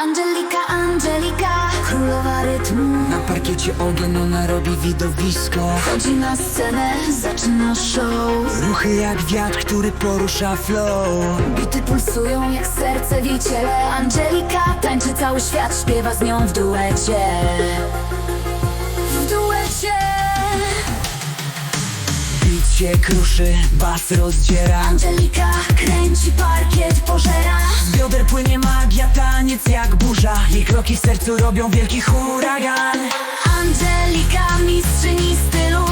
Angelika, Angelika, królowa rytmu. Na parkiecie ogień ona robi widowisko. Chodzi na scenę, zaczyna show. Ruchy jak wiatr, który porusza flow. Bity pulsują jak serce w jej ciele. Angelika tańczy cały świat, śpiewa z nią w duecie. W duecie. Bit się kruszy, bas rozdziera. Angelika kręci parkiet, pożera. Z bioder płynie magia, kroki w sercu robią wielki huragan. Angelika, mistrzyni stylu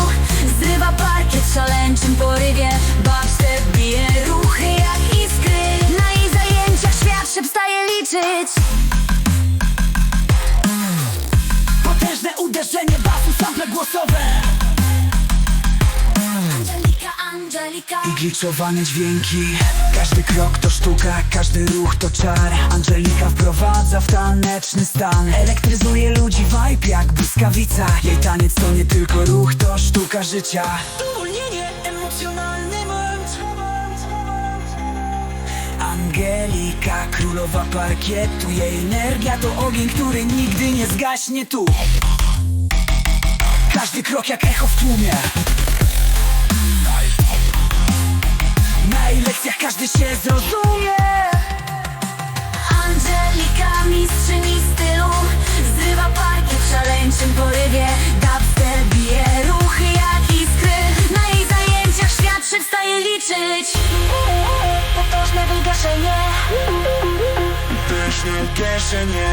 Zrywa parkiet w szaleńczym porywie. Babstep bije ruchy jak iskry. Na jej zajęciach świat się przestaje liczyć. Potężne uderzenie basu, sample głosowe I gliczowane dźwięki. Każdy krok to sztuka, każdy ruch to czar. Angelika wprowadza w taneczny stan. Elektryzuje ludzi vibe jak błyskawica. Jej taniec to nie tylko ruch, to sztuka życia. Uwolnienie, emocjonalny moment. Angelika, królowa parkietu. Jej energia to ogień, który nigdy nie zgaśnie tu. Każdy krok jak echo w tłumie każdy się zrozumie. Angelika, mistrzyni stylu Zrywa parkiet w szaleńczym porywie Dubstep bije ruchy jak iskry. Na jej zajęciach świat przestaje liczyć. Potężne wygaszenie. Pyszne kieszenie.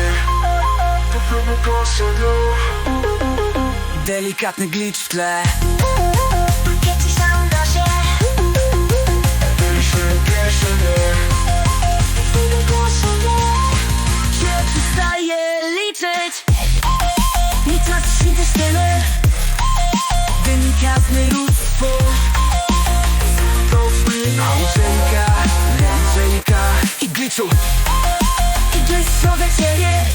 Delikatny glitch w tle Delikatny róstwo To wpływa Angelika, Angelika I glitchu I błyskowe cienie.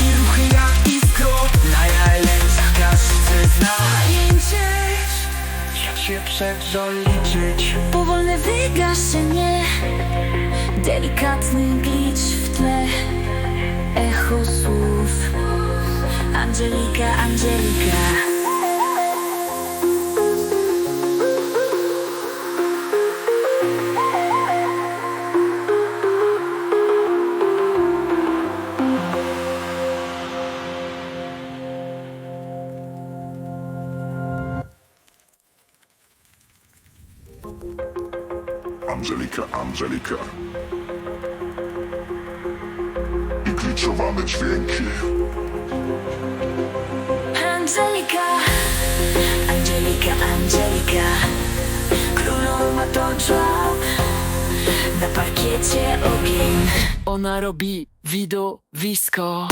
I ruchy jak iskro. Na jajleńcach każdy zna. Zajęciach Jak się przedzoliczyć Powolne wygaszenie. Delikatny glitch w tle. Echo słów. Angelika, Angelika Angelika, Angelika. I gliczowane dźwięki. Angelika Angelika, Angelika Królowa to Na parkiecie ogień Ona robi widowisko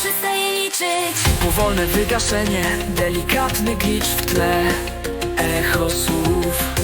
przestaje liczyć. Powolne wygaszenie, delikatny glitch w tle. Echo słów.